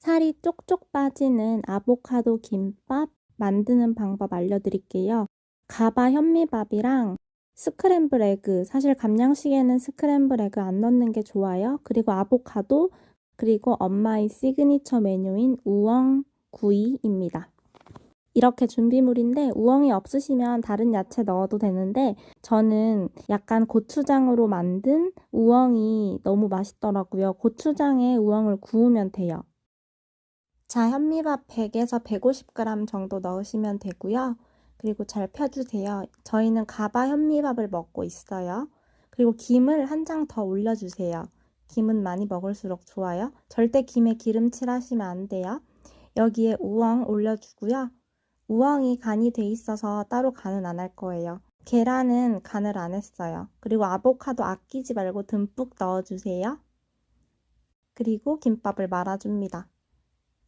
살이 쪽쪽 빠지는 아보카도 김밥 만드는 방법 알려드릴게요. 가바 현미밥이랑 스크램블 에그, 사실 감량식에는 스크램블 에그 안 넣는 게 좋아요. 그리고 아보카도, 그리고 엄마의 시그니처 메뉴인 우엉 구이입니다. 이렇게 준비물인데 우엉이 없으시면 다른 야채 넣어도 되는데 저는 약간 고추장으로 만든 우엉이 너무 맛있더라고요. 고추장에 우엉을 구우면 돼요. 자, 현미밥 100에서 150g 정도 넣으시면 되고요. 그리고 잘 펴주세요. 저희는 가바 현미밥을 먹고 있어요. 그리고 김을 한 장 더 올려주세요. 김은 많이 먹을수록 좋아요. 절대 김에 기름칠 하시면 안 돼요. 여기에 우엉 올려주고요. 우엉이 간이 돼 있어서 따로 간은 안 할 거예요. 계란은 간을 안 했어요. 그리고 아보카도 아끼지 말고 듬뿍 넣어주세요. 그리고 김밥을 말아줍니다.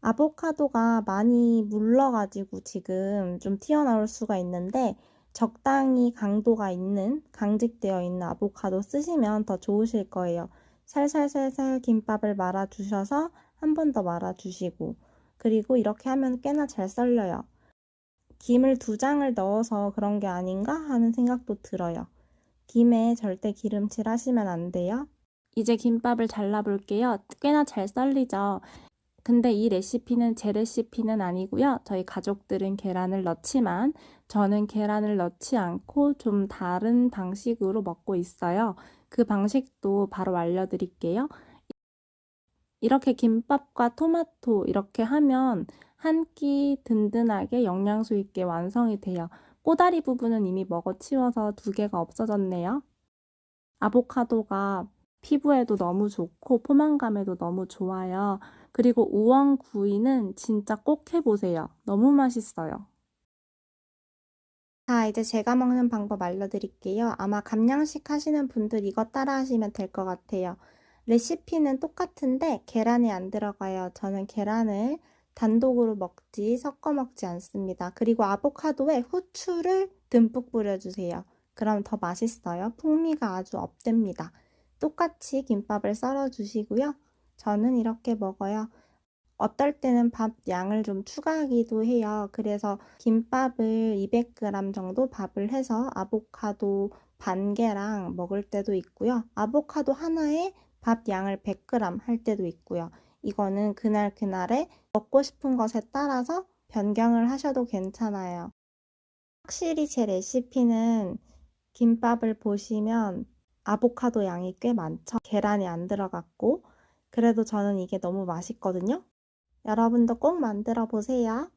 아보카도가 많이 물러가지고 지금 좀 튀어나올 수가 있는데 적당히 강도가 있는, 강직되어 있는 아보카도 쓰시면 더 좋으실 거예요. 살살살살 김밥을 말아 주셔서 한 번 더 말아 주시고 그리고 이렇게 하면 꽤나 잘 썰려요. 김을 두 장을 넣어서 그런 게 아닌가 하는 생각도 들어요. 김에 절대 기름칠 하시면 안 돼요. 이제 김밥을 잘라 볼게요. 꽤나 잘 썰리죠. 근데 이 레시피는 제 레시피는 아니고요. 저희 가족들은 계란을 넣지만 저는 계란을 넣지 않고 좀 다른 방식으로 먹고 있어요. 그 방식도 바로 알려드릴게요. 이렇게 김밥과 토마토 이렇게 하면 한 끼 든든하게 영양소 있게 완성이 돼요. 꼬다리 부분은 이미 먹어치워서 두 개가 없어졌네요. 아보카도가 피부에도 너무 좋고 포만감에도 너무 좋아요. 그리고 우엉 구이는 진짜 꼭 해보세요. 너무 맛있어요. 자, 이제 제가 먹는 방법 알려드릴게요. 아마 감량식 하시는 분들 이거 따라 하시면 될 것 같아요. 레시피는 똑같은데 계란이 안 들어가요. 저는 계란을 단독으로 먹지 섞어 먹지 않습니다. 그리고 아보카도에 후추를 듬뿍 뿌려주세요. 그럼 더 맛있어요. 풍미가 아주 업됩니다. 똑같이 김밥을 썰어 주시고요. 저는 이렇게 먹어요. 어떨 때는 밥 양을 좀 추가하기도 해요. 그래서 김밥을 200g 정도 밥을 해서 아보카도 반 개랑 먹을 때도 있고요. 아보카도 하나에 밥 양을 100g 할 때도 있고요. 이거는 그날 그날에 먹고 싶은 것에 따라서 변경을 하셔도 괜찮아요. 확실히 제 레시피는 김밥을 보시면 아보카도 양이 꽤 많죠. 계란이 안 들어갔고 그래도 저는 이게 너무 맛있거든요. 여러분도 꼭 만들어 보세요.